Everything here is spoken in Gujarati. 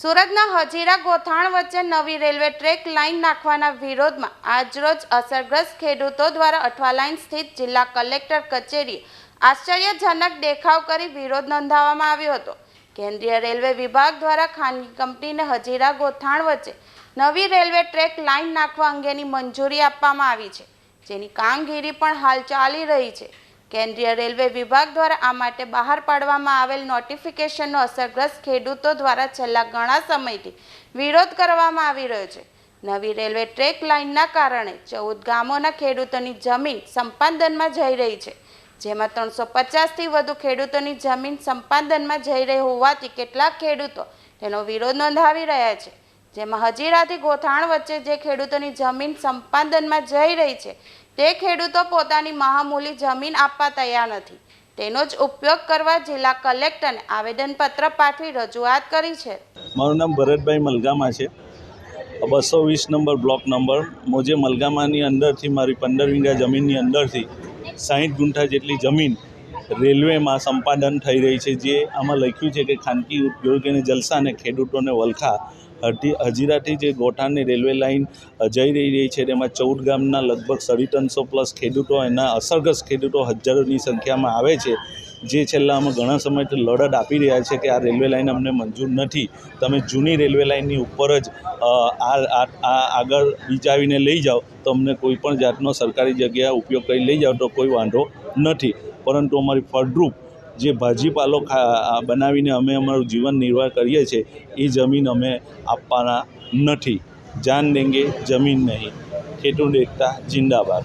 સુરતના હજીરા ગોથાણ વચ્ચે નવી રેલવે ટ્રેક લાઇન નાખવાના વિરોધમાં આજરોજ અસરગ્રસ્ત ખેડૂતો દ્વારા અઠવાલાઇન સ્થિત જિલ્લા કલેક્ટર કચેરીએ આશ્ચર્યજનક દેખાવ કરી વિરોધ નોંધાવવામાં આવ્યો હતો. કેન્દ્રીય રેલવે વિભાગ દ્વારા ખાનગી કંપનીને હજીરા ગોથાણ વચ્ચે નવી રેલવે ટ્રેક લાઇન નાખવા અંગેની મંજૂરી આપવામાં આવી છે, જેની કામગીરી પણ હાલ ચાલી રહી છે. કેન્દ્રીય રેલવે વિભાગ દ્વારા આ માટે બહાર પાડવામાં આવેલ નોટિફિકેશનનો અસરગ્રસ્ત ખેડૂતો દ્વારા છેલ્લા ઘણા સમયથી વિરોધ કરવામાં આવી રહ્યો છે. નવી રેલવે ટ્રેક લાઇનના કારણે ચૌદ ગામોના ખેડૂતોની જમીન સંપાદનમાં જઈ રહી છે. જેમાં ત્રણસો પચાસથી વધુ ખેડૂતોની જમીન સંપાદનમાં જઈ રહી હોવાથી કેટલાક ખેડૂતો તેનો વિરોધ નોંધાવી રહ્યા છે. જેમાં હજીરાથી ગોથાણ વચ્ચે જે ખેડૂતોની જમીન સંપાદનમાં જઈ રહી છે તે ખેડૂતો પોતાની મહામૂલી જમીન આપવા તૈયાર નથી. તેનો જ ઉપયોગ કરવા જિલ્લા કલેક્ટરને આવેદનપત્ર પાઠવી રજૂઆત કરી છે. મારું નામ ભરતભાઈ મલગામા છે. બસો વીસ નંબર બ્લોક નંબર. મોજે મલગામાની અંદરથી, મારી પંદર વીઘા જમીનની અંદરથી સાહીઠ ગુંઠા જેટલી જમીન રેલવેમાં સંપાદન થઈ રહી છે, જે આમાં લખ્યું છે કે ખાનગી ઉદ્યોગોને જલસા અને ખેડૂતોને વલખા હજી હજીરાથી જે ગોઠાણની રેલવે લાઇન જઈ રહી રહી છે, તેમાં ચૌદ ગામના લગભગ સાડી ત્રણસો પ્લસ ખેડૂતો એના અસરગ્રસ્ત ખેડૂતો હજારોની સંખ્યામાં આવે છે. જે છેલ્લા અમે ઘણા સમયથી લડત આપી રહ્યા છે કે આ રેલવે લાઇન અમને મંજૂર નથી. તમે જૂની રેલવે લાઇનની ઉપર જ આ આગળ વિચાવીને લઈ જાઓ તો અમને કોઈ જાતનો સરકારી જગ્યા ઉપયોગ કરી લઈ જાઓ તો કોઈ વાંધો નથી. પરંતુ અમારી ફળદ્રુપ જે ભાજીપાલો બનાવીને અમે અમારું જીવન નિર્વાહ કરીએ છીએ, એ જમીન અમે આપવાના નથી. જાન દેંગે જમીન નહીં. ખેડૂત એકતા જિંદાબાદ.